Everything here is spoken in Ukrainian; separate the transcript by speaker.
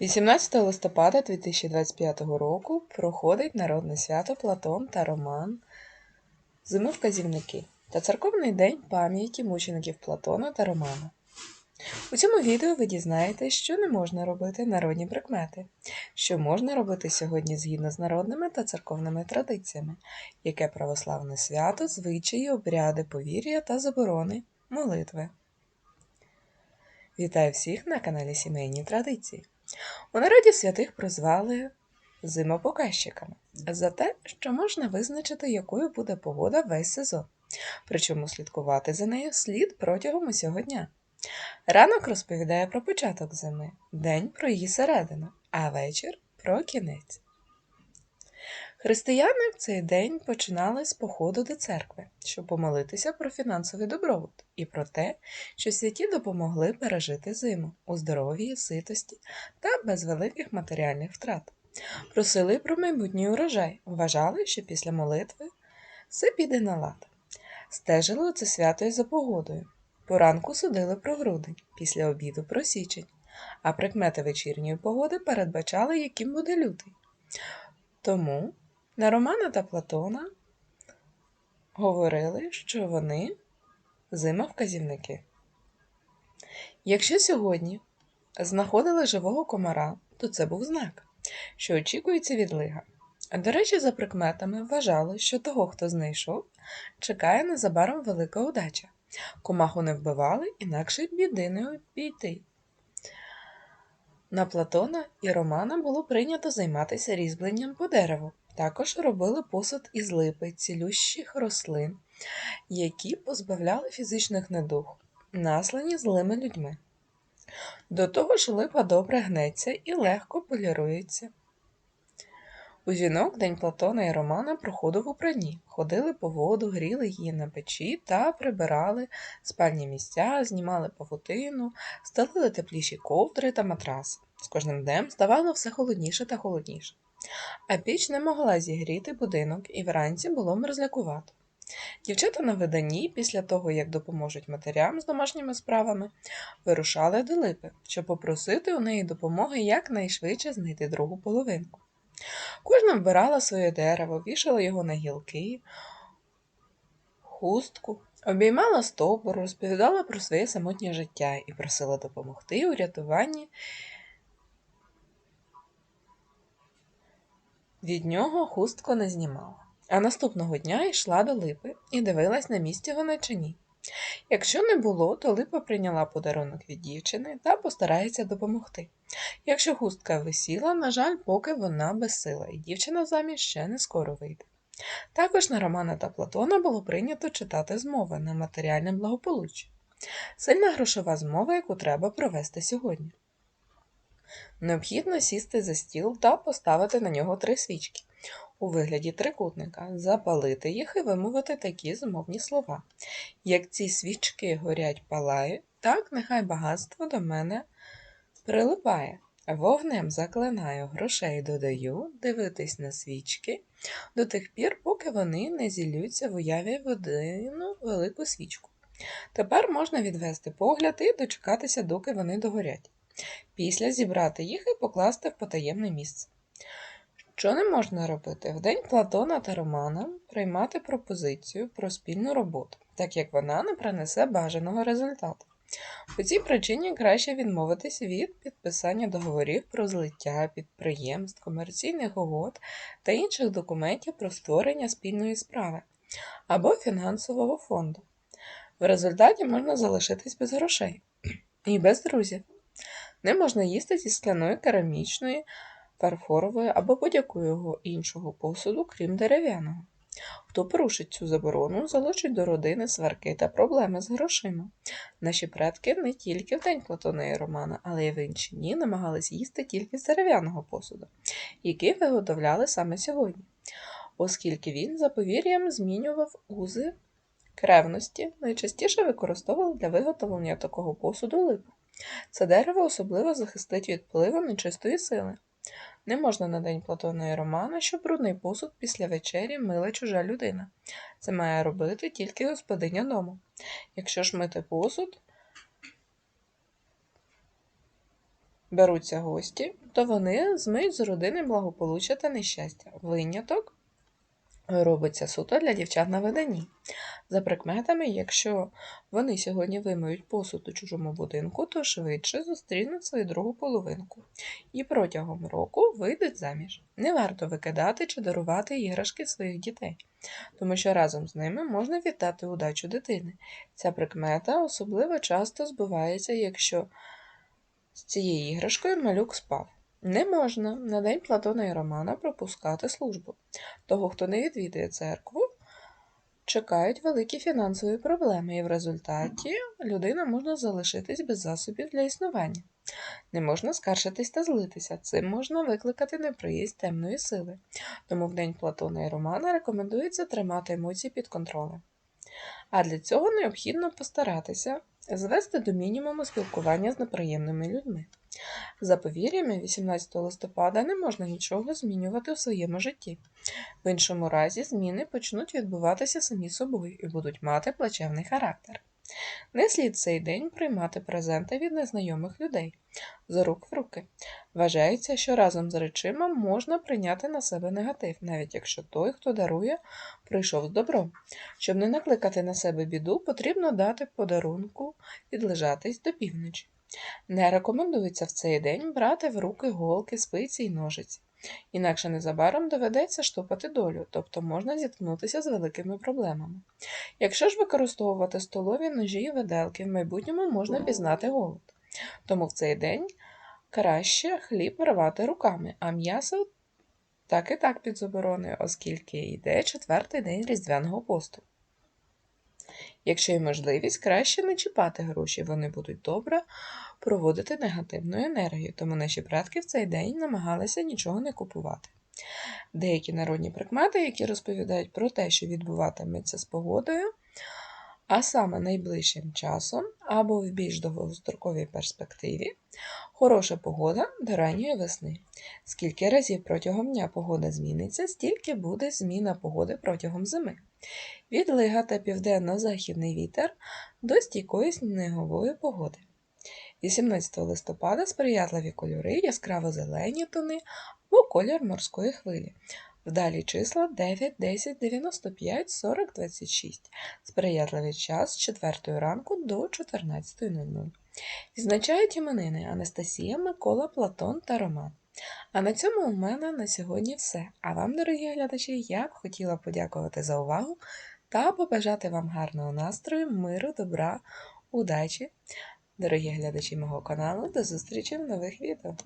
Speaker 1: 18 листопада 2025 року проходить народне свято Платон та Роман Зимовказівники та церковний день пам'яті мучеників Платона та Романа. У цьому відео ви дізнаєтесь, що не можна робити народні прикмети, що можна робити сьогодні згідно з народними та церковними традиціями, яке православне свято, звичаї, обряди, повір'я та заборони, молитви. Вітаю всіх на каналі Сімейні Традиції. У народі святих прозвали зимопоказчиками за те, що можна визначити, якою буде погода весь сезон, причому слідкувати за нею слід протягом усього дня. Ранок розповідає про початок зими, день про її середину, а вечір про кінець. Християни в цей день починали з походу до церкви, щоб помолитися про фінансовий добробут і про те, що святі допомогли пережити зиму у здоров'ї, ситості та без великих матеріальних втрат. Просили про майбутній урожай, вважали, що після молитви все піде на лад. Стежили це свято і за погодою. Поранку судили про грудень, після обіду про січень, а прикмети вечірньої погоди передбачали, яким буде лютий. Тому на Романа та Платона говорили, що вони зимовказівники. Якщо сьогодні знаходили живого комара, то це був знак, що очікується відлига. До речі, за прикметами вважали, що того, хто знайшов, чекає незабаром велика удача. Комаху не вбивали, інакше біди не обійти. На Платона і Романа було прийнято займатися різьбленням по дереву. Також робили посуд із липи, цілющих рослин, які позбавляли фізичних недуг, наслані злими людьми. До того ж липа добре гнеться і легко полірується. У жінок День Платона і Романа проходив у прані, ходили по воду, гріли її на печі та прибирали спальні місця, знімали павутину, стелили тепліші ковдри та матраси. З кожним днем ставало все холодніше та холодніше. А піч не могла зігріти будинок, і вранці було мерзлякувато. Дівчата на виданні, після того, як допоможуть матерям з домашніми справами, вирушали до липи, щоб попросити у неї допомоги якнайшвидше знайти другу половинку. Кожна вбирала своє дерево, вішала його на гілки, хустку, обіймала стовбур, розповідала про своє самотнє життя і просила допомогти у рятуванні Від нього хустку не знімала, а наступного дня йшла до липи і дивилась, на місці вона чи ні. Якщо не було, то липа прийняла подарунок від дівчини та постарається допомогти. Якщо хустка висіла, на жаль, поки вона безсила, і дівчина заміж ще не скоро вийде. Також на Романа та Платона було прийнято читати змови на матеріальне благополуччя. Сильна грошова змова, яку треба провести сьогодні. Необхідно сісти за стіл та поставити на нього три свічки у вигляді трикутника, запалити їх і вимовити такі змовні слова. Як ці свічки горять палають, так нехай багатство до мене прилипає. Вогнем заклинаю, грошей додаю, дивитись на свічки до тих пір, поки вони не зілються в уяві в одну велику свічку. Тепер можна відвести погляд і дочекатися, доки вони догорять. Після зібрати їх і покласти в потаємне місце. Що не можна робити? В день Платона та Романа приймати пропозицію про спільну роботу, так як вона не принесе бажаного результату. По цій причині краще відмовитись від підписання договорів про злиття підприємств, комерційних угод та інших документів про створення спільної справи або фінансового фонду. В результаті можна залишитись без грошей і без друзів. Не можна їсти зі скляної керамічної, фарфорової або будь-якого іншого посуду, крім дерев'яного. Хто порушить цю заборону, залучить до родини сварки та проблеми з грошима. Наші предки не тільки в день Платона і Романа, але й в інші дні намагались їсти тільки з дерев'яного посуду, який виготовляли саме сьогодні, оскільки він за повір'ям змінював узи кревності, найчастіше використовували для виготовлення такого посуду липу. Це дерево особливо захистить від впливу нечистої сили. Не можна на день Платона Романа, що брудний посуд після вечері мила чужа людина. Це має робити тільки господиня дому. Якщо ж мити посуд, беруться гості, то вони змиють з родини благополуччя та нещастя. Виняток робиться суто для дівчат на виданні. За прикметами, якщо вони сьогодні вимиють посуд у чужому будинку, то швидше зустрінуть свою другу половинку і протягом року вийдуть заміж. Не варто викидати чи дарувати іграшки своїх дітей, тому що разом з ними можна вітати удачу дитини. Ця прикмета особливо часто збувається, якщо з цією іграшкою малюк спав. Не можна на день Платона і Романа пропускати службу. Того, хто не відвідує церкву, чекають великі фінансові проблеми, і в результаті людина може залишитись без засобів для існування. Не можна скаржитись та злитися, цим можна викликати неприязнь темної сили. Тому в день Платона і Романа рекомендується тримати емоції під контролем. А для цього необхідно постаратися звести до мінімуму спілкування з неприємними людьми. За повір'ями, 18 листопада не можна нічого змінювати у своєму житті. В іншому разі зміни почнуть відбуватися самі собою і будуть мати плачевний характер. Не слід цей день приймати презенти від незнайомих людей з рук в руки. Вважається, що разом з речима можна прийняти на себе негатив, навіть якщо той, хто дарує, прийшов з добром. Щоб не накликати на себе біду, потрібно дати подарунку відлежатись до півночі. Не рекомендується в цей день брати в руки голки, спиці й ножиці. Інакше незабаром доведеться штопати долю, тобто можна зіткнутися з великими проблемами. Якщо ж використовувати столові ножі і виделки, в майбутньому можна пізнати голод. Тому в цей день краще хліб рвати руками, а м'ясо так і так під забороною, оскільки йде четвертий день Різдвяного посту. Якщо є можливість, краще не чіпати гроші, вони будуть добре проводити негативну енергію, тому наші предки в цей день намагалися нічого не купувати. Деякі народні прикмети, які розповідають про те, що відбуватиметься з погодою, а саме найближчим часом або в більш довгостроковій перспективі, хороша погода до ранньої весни. Скільки разів протягом дня погода зміниться, стільки буде зміна погоди протягом зими. Відлига та південно-західний вітер до стійкої снігової погоди. 18 листопада сприятливі кольори, яскраво зелені тони або колір морської хвилі. Вдалі числа 9, 10, 95, 40, 26. Сприятливий час з 4 ранку до 14.00. Відзначають іменини Анастасія, Микола, Платон та Роман. А на цьому у мене на сьогодні все. А вам, дорогі глядачі, я б хотіла подякувати за увагу та побажати вам гарного настрою, миру, добра, удачі. Дорогі глядачі мого каналу, до зустрічі в нових відео!